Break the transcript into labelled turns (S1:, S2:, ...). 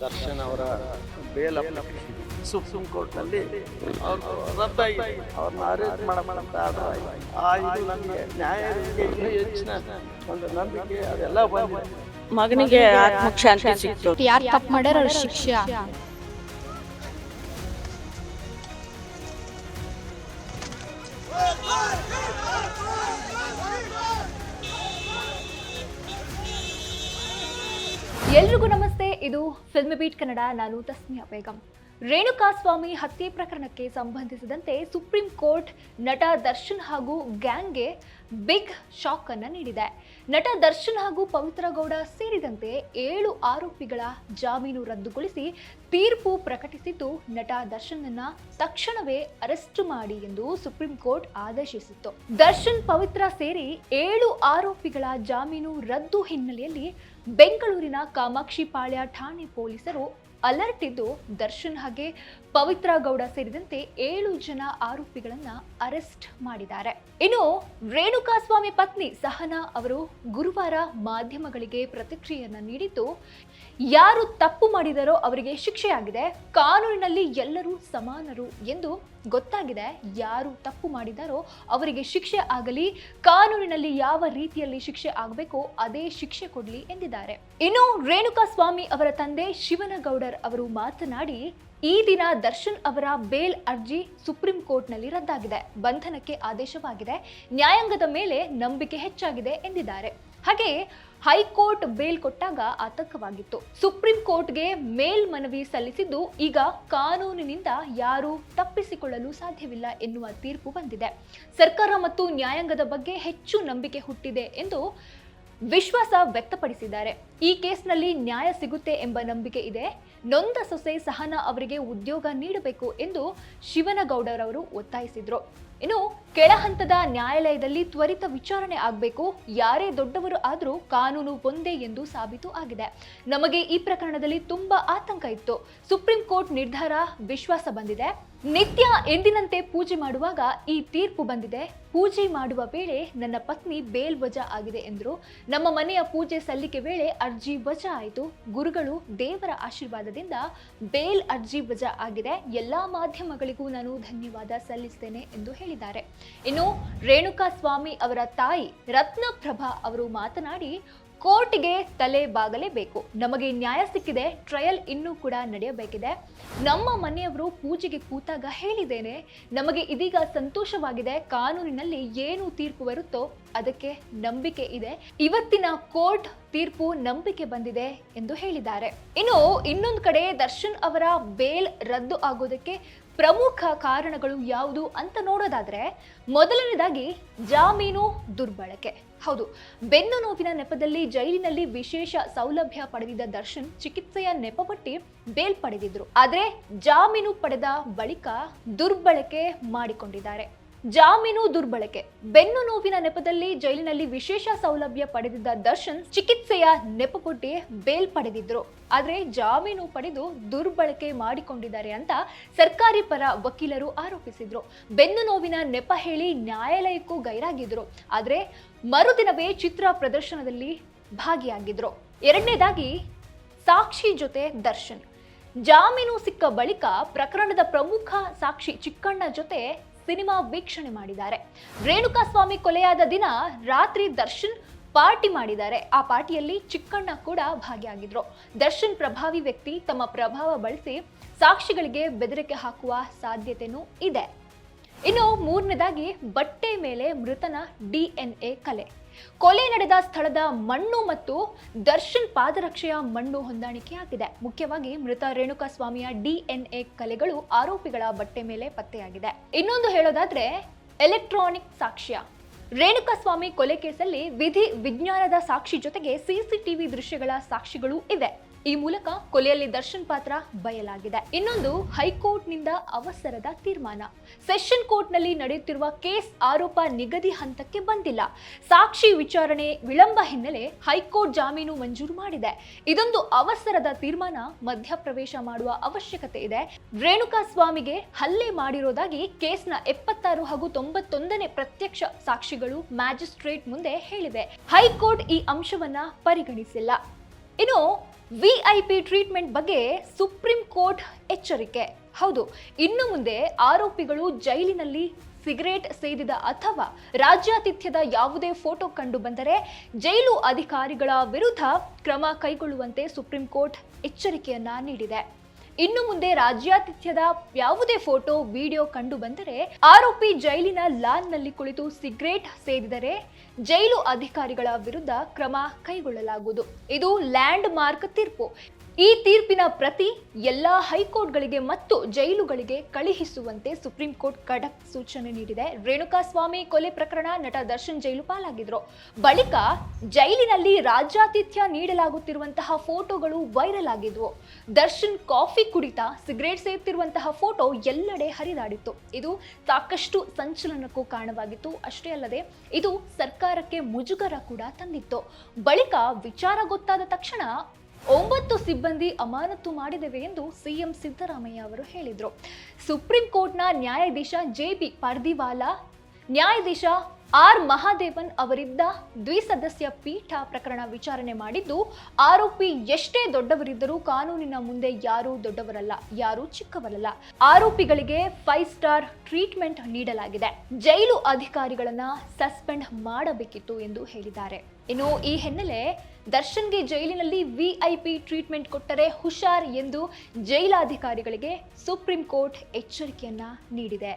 S1: ದರ್ಶನ್ ಅವರ bale supreme ಕೋರ್ಟ್ನಲ್ಲಿ ಅವರು ರದ್ದಾಗಿದೆ ಅವ್ರನ್ನ ಅರೆಸ್ಟ್ ಮಾಡಬೇಕಂತ ಆರ್ಡರ್ ಆಗಿದೆ ಆ ಇದು ನನಗೆ ನ್ಯಾಯಾಲಯಕ್ಕೆ ಇನ್ನೂ ಹೆಚ್ಚಿನ ಒಂದು ನಂಬಿಕೆ ಅದೆಲ್ಲ ಬಂದಿದೆ
S2: ಮಗನಿಗೆ ಆತ್ಮಕ್ಷಾಂತಿ ಶಾಂತಿ ಸಿಕ್ತು
S3: ಯಾರು ತಪ್ಪು ಮಾಡ್ಯಾರ ಶಿಕ್ಷೆ ಎಲ್ರಿಗೂ ನಮಸ್ತೆ ಇದು ಫಿಲ್ಮ್ ಬೀಟ್ ಕನ್ನಡ ನಾನು ತಸ್ಮಿಯಾ ಬೇಗಂ ರೇಣುಕಾ ಸ್ವಾಮಿ ಹತ್ಯೆ ಪ್ರಕರಣಕ್ಕೆ ಸಂಬಂಧಿಸಿದಂತೆ ಸುಪ್ರೀಂ ಕೋರ್ಟ್ ನಟ ದರ್ಶನ್ ಹಾಗೂ ಗ್ಯಾಂಗ್ಗೆ ಬಿಗ್ ಶಾಕ್ ಅನ್ನು ನೀಡಿದೆ. ನಟ ದರ್ಶನ್ ಹಾಗೂ ಪವಿತ್ರ ಗೌಡ ಸೇರಿದಂತೆ ಏಳು ಆರೋಪಿಗಳ ಜಾಮೀನು ರದ್ದುಗೊಳಿಸಿ ತೀರ್ಪು ಪ್ರಕಟಿಸಿದ್ದು, ನಟ ದರ್ಶನ್ನನ್ನ ತಕ್ಷಣವೇ ಅರೆಸ್ಟ್ ಮಾಡಿ ಎಂದು ಸುಪ್ರೀಂ ಕೋರ್ಟ್ ಆದೇಶಿಸಿತ್ತು. ದರ್ಶನ್, ಪವಿತ್ರ ಸೇರಿ ಏಳು ಆರೋಪಿಗಳ ಜಾಮೀನು ರದ್ದು ಹಿನ್ನೆಲೆಯಲ್ಲಿ ಬೆಂಗಳೂರಿನ ಕಾಮಾಕ್ಷಿಪಾಳ್ಯ ಠಾಣೆ ಪೊಲೀಸರು ಅಲರ್ಟ್ ಇದ್ದು ದರ್ಶನ್ ಹಾಗೆ ಪವಿತ್ರ ಗೌಡ ಸೇರಿದಂತೆ ಏಳು ಜನ ಆರೋಪಿಗಳನ್ನ ಅರೆಸ್ಟ್ ಮಾಡಿದ್ದಾರೆ. ಇನ್ನು ರೇಣುಕಾಸ್ವಾಮಿ ಪತ್ನಿ ಸಹನಾ ಅವರು ಗುರುವಾರ ಮಾಧ್ಯಮಗಳಿಗೆ ಪ್ರತಿಕ್ರಿಯೆಯನ್ನ ನೀಡಿದ್ದು ಯಾರು ತಪ್ಪು ಮಾಡಿದರೋ ಅವರಿಗೆ ಶಿಕ್ಷೆಯಾಗಿದೆ. ಕಾನೂನಿನಲ್ಲಿ ಎಲ್ಲರೂ ಸಮಾನರು ಎಂದು ಗೊತ್ತಾಗಿದೆ. ಯಾರು ತಪ್ಪು ಮಾಡಿದಾರೋ ಅವರಿಗೆ ಶಿಕ್ಷೆ ಆಗಲಿ, ಕಾನೂನಿನಲ್ಲಿ ಯಾವ ರೀತಿಯಲ್ಲಿ ಶಿಕ್ಷೆ ಆಗಬೇಕೋ ಅದೇ ಶಿಕ್ಷೆ ಕೊಡಲಿ ಎಂದಿದ್ದಾರೆ. ಇನ್ನು ರೇಣುಕಾ ಸ್ವಾಮಿ ಅವರ ತಂದೆ ಶಿವನಗೌಡರ್ ಅವರು ಮಾತನಾಡಿ, ಈ ದಿನ ದರ್ಶನ್ ಅವರ ಬೇಲ್ ಅರ್ಜಿ ಸುಪ್ರೀಂ ಕೋರ್ಟ್ನಲ್ಲಿ ರದ್ದಾಗಿದೆ. ಬಂಧನಕ್ಕೆ ಆದೇಶವಾಗಿದೆ. ನ್ಯಾಯಾಂಗದ ಮೇಲೆ ನಂಬಿಕೆ ಹೆಚ್ಚಾಗಿದೆ ಎಂದಿದ್ದಾರೆ. ಹಾಗೆ ಹೈಕೋರ್ಟ್ ಬೇಲ್ ಕೊಟ್ಟಾಗ ಆತಂಕವಾಗಿತ್ತು. ಸುಪ್ರೀಂ ಕೋರ್ಟ್ಗೆ ಮೇಲ್ ಮನವಿ ಸಲ್ಲಿಸಿದ್ದು ಈಗ ಕಾನೂನಿನಿಂದ ಯಾರೂ ತಪ್ಪಿಸಿಕೊಳ್ಳಲು ಸಾಧ್ಯವಿಲ್ಲ ಎನ್ನುವ ತೀರ್ಪು ಬಂದಿದೆ. ಸರ್ಕಾರ ಮತ್ತು ನ್ಯಾಯಾಂಗದ ಬಗ್ಗೆ ಹೆಚ್ಚು ನಂಬಿಕೆ ಹುಟ್ಟಿದೆ ಎಂದು ವಿಶ್ವಾಸ ವ್ಯಕ್ತಪಡಿಸಿದ್ದಾರೆ. ಈ ಕೇಸ್ನಲ್ಲಿ ನ್ಯಾಯ ಸಿಗುತ್ತೆ ಎಂಬ ನಂಬಿಕೆ ಇದೆ. ನೊಂದ ಸೊಸೆ ಸಹನಾ ಅವರಿಗೆ ಉದ್ಯೋಗ ನೀಡಬೇಕು ಎಂದು ಶಿವನಗೌಡರವರು ಒತ್ತಾಯಿಸಿದ್ರು. ಇನ್ನು ಕೆಳಹಂತದ ನ್ಯಾಯಾಲಯದಲ್ಲಿ ತ್ವರಿತ ವಿಚಾರಣೆ ಆಗಬೇಕು. ಯಾರೇ ದೊಡ್ಡವರು ಆದರೂ ಕಾನೂನು ಒಂದೇ ಎಂದು ಸಾಬೀತು ಆಗಿದೆ. ನಮಗೆ ಈ ಪ್ರಕರಣದಲ್ಲಿ ತುಂಬಾ ಆತಂಕ ಇತ್ತು. ಸುಪ್ರೀಂ ಕೋರ್ಟ್ ನಿರ್ಧಾರ ವಿಶ್ವಾಸ ಬಂದಿದೆ. ನಿತ್ಯ ಎಂದಿನಂತೆ ಪೂಜೆ ಮಾಡುವಾಗ ಈ ತೀರ್ಪು ಬಂದಿದೆ. ಪೂಜೆ ಮಾಡುವ ವೇಳೆ ನನ್ನ ಪತ್ನಿ ಬೇಲ್ ವಜಾ ಆಗಿದೆ ಎಂದರು. ನಮ್ಮ ಮನೆಯ ಪೂಜೆ ಸಲ್ಲಿಕೆ ವೇಳೆ ಅರ್ಜಿ ವಜಾ ಆಯಿತು. ಗುರುಗಳು ದೇವರ ಆಶೀರ್ವಾದದಿಂದ ಬೇಲ್ ಅರ್ಜಿ ವಜಾ ಆಗಿದೆ. ಎಲ್ಲ ಮಾಧ್ಯಮಗಳಿಗೂ ನಾನು ಧನ್ಯವಾದ ಸಲ್ಲಿಸ್ತೇನೆ ಎಂದು ಹೇಳಿದ್ದಾರೆ. ಇನ್ನು ರೇಣುಕಾ ಸ್ವಾಮಿ ಅವರ ತಾಯಿ ರತ್ನಪ್ರಭಾ ಅವರು ಮಾತನಾಡಿ ಕೋರ್ಟ್ಗೆ ತಲೆ ಬಾಗಲೇಬೇಕು. ನಮಗೆ ನ್ಯಾಯ ಸಿಕ್ಕಿದೆ, ಟ್ರಯಲ್ ಇನ್ನೂ ಕೂಡ ನಡೆಯಬೇಕಿದೆ. ನಮ್ಮ ಮನೆಯವರು ಪೂಜೆಗೆ ಕೂತಾಗ ಹೇಳಿದ್ದೇನೆ, ನಮಗೆ ಇದೀಗ ಸಂತೋಷವಾಗಿದೆ, ಕಾನೂನಿನಲ್ಲಿ ಏನು ತೀರ್ಪು ಬರುತ್ತೋ ಅದಕ್ಕೆ ನಂಬಿಕೆ ಇದೆ. ಇವತ್ತಿನ ಕೋರ್ಟ್ ತೀರ್ಪು ನಂಬಿಕೆ ಬಂದಿದೆ ಎಂದು ಹೇಳಿದ್ದಾರೆ. ಇನ್ನು ಇನ್ನೊಂದು ಕಡೆ ದರ್ಶನ್ ಅವರ ಬೇಲ್ ರದ್ದು ಆಗೋದಕ್ಕೆ ಪ್ರಮುಖ ಕಾರಣಗಳು ಯಾವುದು ಅಂತ ನೋಡೋದಾದ್ರೆ ಮೊದಲನೇದಾಗಿ ಜಾಮೀನು ದುರ್ಬಳಕೆ. ಹೌದು, ಬೆನ್ನು ನೋವಿನ ನೆಪದಲ್ಲಿ ಜೈಲಿನಲ್ಲಿ ವಿಶೇಷ ಸೌಲಭ್ಯ ಪಡೆದಿದ್ದ ದರ್ಶನ್ ಚಿಕಿತ್ಸೆಯ ನೆಪಪಟ್ಟಿ ಬೇಲ್ ಪಡೆದಿದ್ರು. ಆದ್ರೆ ಜಾಮೀನು ಪಡೆದ ಬಳಿಕ ದುರ್ಬಳಕೆ ಮಾಡಿಕೊಂಡಿದ್ದಾರೆ. ಜಾಮೀನು ದುರ್ಬಳಕೆ. ಬೆನ್ನು ನೋವಿನ ನೆಪದಲ್ಲಿ ಜೈಲಿನಲ್ಲಿ ವಿಶೇಷ ಸೌಲಭ್ಯ ಪಡೆದಿದ್ದ ದರ್ಶನ್ ಚಿಕಿತ್ಸೆಯ ನೆಪಪೊಟ್ಟಿ ಬೇಲ್ ಪಡೆದಿದ್ರು. ಆದರೆ ಜಾಮೀನು ಪಡೆದು ದುರ್ಬಳಕೆ ಮಾಡಿಕೊಂಡಿದ್ದಾರೆ ಅಂತ ಸರ್ಕಾರಿ ಪರ ವಕೀಲರು ಆರೋಪಿಸಿದ್ರು. ಬೆನ್ನು ನೋವಿನ ನೆಪ ಹೇಳಿ ನ್ಯಾಯಾಲಯಕ್ಕೂ ಗೈರಾಗಿದ್ರು. ಆದರೆ ಮರುದಿನವೇ ಚಿತ್ರ ಪ್ರದರ್ಶನದಲ್ಲಿ ಭಾಗಿಯಾಗಿದ್ರು. ಎರಡನೇದಾಗಿ ಸಾಕ್ಷಿ ಜೊತೆ ದರ್ಶನ್. ಜಾಮೀನು ಸಿಕ್ಕ ಬಳಿಕ ಪ್ರಕರಣದ ಪ್ರಮುಖ ಸಾಕ್ಷಿ ಚಿಕ್ಕಣ್ಣ ಜೊತೆ ಸಿನಿಮಾ ವೀಕ್ಷಣೆ ಮಾಡಿದ್ದಾರೆ. ರೇಣುಕಾ ಸ್ವಾಮಿ ಕೊಲೆಯಾದ ದಿನ ರಾತ್ರಿ ದರ್ಶನ್ ಪಾರ್ಟಿ ಮಾಡಿದ್ದಾರೆ. ಆ ಪಾರ್ಟಿಯಲ್ಲಿ ಚಿಕ್ಕಣ್ಣ ಕೂಡ ಭಾಗಿಯಾಗಿದ್ರು. ದರ್ಶನ್ ಪ್ರಭಾವಿ ವ್ಯಕ್ತಿ ತಮ್ಮ ಪ್ರಭಾವ ಬಳಸಿ ಸಾಕ್ಷಿಗಳಿಗೆ ಬೆದರಿಕೆ ಹಾಕುವ ಸಾಧ್ಯತೆನೂ ಇದೆ. ಇನ್ನು ಮೂರನೇದಾಗಿ ಬಟ್ಟೆ ಮೇಲೆ ಮೃತನ ಡಿಎನ್ಎ ಕಲೆ. ಕೊಲೆ ನಡೆದ ಸ್ಥಳದ ಮಣ್ಣು ಮತ್ತು ದರ್ಶನ್ ಪಾದರಕ್ಷೆಯ ಮಣ್ಣು ಹೊಂದಾಣಿಕೆಯಾಗಿದೆ ಮುಖ್ಯವಾಗಿ ಮೃತ ರೇಣುಕಾ ಸ್ವಾಮಿಯ ಡಿಎನ್ಎ ಕಲೆಗಳು ಆರೋಪಿಗಳ ಬಟ್ಟೆ ಮೇಲೆ ಪತ್ತೆಯಾಗಿದೆ. ಇನ್ನೊಂದು ಹೇಳೋದಾದ್ರೆ, ಎಲೆಕ್ಟ್ರಾನಿಕ್ ಸಾಕ್ಷ್ಯ. ರೇಣುಕಾಸ್ವಾಮಿ ಕೊಲೆ ಕೇಸಲ್ಲಿ ವಿಧಿ ವಿಜ್ಞಾನದ ಸಾಕ್ಷಿ ಜೊತೆಗೆ ಸಿಸಿಟಿವಿ ದೃಶ್ಯಗಳ ಸಾಕ್ಷಿಗಳು ಇವೆ. ಈ ಮೂಲಕ ಕೊಲೆಯಲ್ಲಿ ದರ್ಶನ್ ಪಾತ್ರ ಬಯಲಾಗಿದೆ. ಇನ್ನೊಂದು ಹೈಕೋರ್ಟ್ನಿಂದ ಅವಸರದ ತೀರ್ಮಾನ. ಸೆಷನ್ ಕೋರ್ಟ್ನಲ್ಲಿ ನಡೆಯುತ್ತಿರುವ ಕೇಸ್ ಆರೋಪ ನಿಗದಿ ಹಂತಕ್ಕೆ ಬಂದಿಲ್ಲ. ಸಾಕ್ಷಿ ವಿಚಾರಣೆ ವಿಳಂಬ ಹಿನ್ನೆಲೆ ಹೈಕೋರ್ಟ್ ಜಾಮೀನು ಮಂಜೂರು ಮಾಡಿದೆ. ಇದೊಂದು ಅವಸರದ ತೀರ್ಮಾನ. ಮಧ್ಯಪ್ರವೇಶ ಮಾಡುವ ಅವಶ್ಯಕತೆ ಇದೆ. ರೇಣುಕಾ ಸ್ವಾಮಿಗೆ ಹಲ್ಲೆ ಮಾಡಿರೋದಾಗಿ ಕೇಸ್ನ ಎಪ್ಪತ್ತಾರು ಹಾಗೂ ತೊಂಬತ್ತೊಂದನೇ ಪ್ರತ್ಯಕ್ಷ ಸಾಕ್ಷಿಗಳು ಮ್ಯಾಜಿಸ್ಟ್ರೇಟ್ ಮುಂದೆ ಹೇಳಿವೆ. ಹೈಕೋರ್ಟ್ ಈ ಅಂಶವನ್ನ ಪರಿಗಣಿಸಿಲ್ಲ. ಇನ್ನು ವಿಐಪಿ ಟ್ರೀಟ್ಮೆಂಟ್ ಬಗ್ಗೆ ಸುಪ್ರೀಂ ಕೋರ್ಟ್ ಎಚ್ಚರಿಕೆ. ಹೌದು, ಇನ್ನು ಮುಂದೆ ಆರೋಪಿಗಳು ಜೈಲಿನಲ್ಲಿ ಸಿಗರೇಟ್ ಸೇದಿದ ಅಥವಾ ರಾಜ್ಯಾತಿಥ್ಯದ ಯಾವುದೇ ಫೋಟೋ ಕಂಡು ಬಂದರೆ ಜೈಲು ಅಧಿಕಾರಿಗಳ ವಿರುದ್ಧ ಕ್ರಮ ಕೈಗೊಳ್ಳುವಂತೆ ಸುಪ್ರೀಂ ಕೋರ್ಟ್ ಎಚ್ಚರಿಕೆಯನ್ನ ನೀಡಿದೆ. ಇನ್ನು ಮುಂದೆ ರಾಜ್ಯಾತಿಥ್ಯದ ಯಾವುದೇ ಫೋಟೋ, ವಿಡಿಯೋ ಕಂಡು ಬಂದರೆ ಆರೋಪಿ ಜೈಲಿನ ಲಾನ್ನಲ್ಲಿ ಕುಳಿತು ಸಿಗರೇಟ್ ಸೇದಿದರೆ ಜೈಲು ಅಧಿಕಾರಿಗಳ ವಿರುದ್ಧ ಕ್ರಮ ಕೈಗೊಳ್ಳಲಾಗುವುದು. ಇದು ಲ್ಯಾಂಡ್ ಮಾರ್ಕ್ ತೀರ್ಪು. ಈ ತೀರ್ಪಿನ ಪ್ರತಿ ಎಲ್ಲ ಹೈಕೋರ್ಟ್ಗಳಿಗೆ ಮತ್ತು ಜೈಲುಗಳಿಗೆ ಕಳುಹಿಸುವಂತೆ ಸುಪ್ರೀಂ ಕೋರ್ಟ್ ಖಡಕ್ ಸೂಚನೆ ನೀಡಿದೆ. ರೇಣುಕಾಸ್ವಾಮಿ ಕೊಲೆ ಪ್ರಕರಣ ನಟ ದರ್ಶನ್ ಜೈಲು ಪಾಲಾಗಿದ್ರು. ಬಳಿಕ ಜೈಲಿನಲ್ಲಿ ರಾಜ್ಯಾತಿಥ್ಯ ನೀಡಲಾಗುತ್ತಿರುವಂತಹ ಫೋಟೋಗಳು ವೈರಲ್ ಆಗಿದ್ವು. ದರ್ಶನ್ ಕಾಫಿ ಕುಡಿತಾ ಸಿಗರೇಟ್ ಸೇರುತ್ತಿರುವಂತಹ ಫೋಟೋ ಎಲ್ಲೆಡೆ ಹರಿದಾಡಿತ್ತು. ಇದು ಸಾಕಷ್ಟು ಸಂಚಲನಕ್ಕೂ ಕಾರಣವಾಗಿತ್ತು. ಅಷ್ಟೇ ಅಲ್ಲದೆ ಇದು ಸರ್ಕಾರಕ್ಕೆ ಮುಜುಗರ ಕೂಡ ತಂದಿತ್ತು. ಬಳಿಕ ವಿಚಾರ ಗೊತ್ತಾದ ತಕ್ಷಣ ಒಂಬತ್ತು ಸಿಬ್ಬಂದಿ ಅಮಾನತು ಮಾಡಿದ್ದೇವೆ ಎಂದು ಸಿಎಂ ಸಿದ್ದರಾಮಯ್ಯ ಅವರು ಹೇಳಿದರು. ಸುಪ್ರೀಂ ಕೋರ್ಟ್ನ ನ್ಯಾಯಾಧೀಶ ಜೆ ಬಿ ಪರ್ದಿವಾಲಾ, ನ್ಯಾಯಾಧೀಶ ಆರ್ ಮಹಾದೇವನ್ ಅವರಿದ್ದ ದ್ವಿಸದಸ್ಯ ಪೀಠ ಪ್ರಕರಣ ವಿಚಾರಣೆ ಮಾಡಿದ್ದು, ಆರೋಪಿ ಎಷ್ಟೇ ದೊಡ್ಡವರಿದ್ದರೂ ಕಾನೂನಿನ ಮುಂದೆ ಯಾರೂ ದೊಡ್ಡವರಲ್ಲ, ಯಾರೂ ಚಿಕ್ಕವರಲ್ಲ. ಆರೋಪಿಗಳಿಗೆ ಫೈವ್ ಸ್ಟಾರ್ ಟ್ರೀಟ್ಮೆಂಟ್ ನೀಡಲಾಗಿದೆ. ಜೈಲು ಅಧಿಕಾರಿಗಳನ್ನ ಸಸ್ಪೆಂಡ್ ಮಾಡಬೇಕಿತ್ತು ಎಂದು ಹೇಳಿದ್ದಾರೆ. ಇನ್ನು ಈ ಹಿನ್ನೆಲೆ ದರ್ಶನ್ಗೆ ಜೈಲಿನಲ್ಲಿ ವಿಐಪಿ ಟ್ರೀಟ್ಮೆಂಟ್ ಕೊಟ್ಟರೆ ಹುಷಾರ್ ಎಂದು ಜೈಲಾಧಿಕಾರಿಗಳಿಗೆ ಸುಪ್ರೀಂ ಕೋರ್ಟ್ ಎಚ್ಚರಿಕೆಯನ್ನ ನೀಡಿದೆ.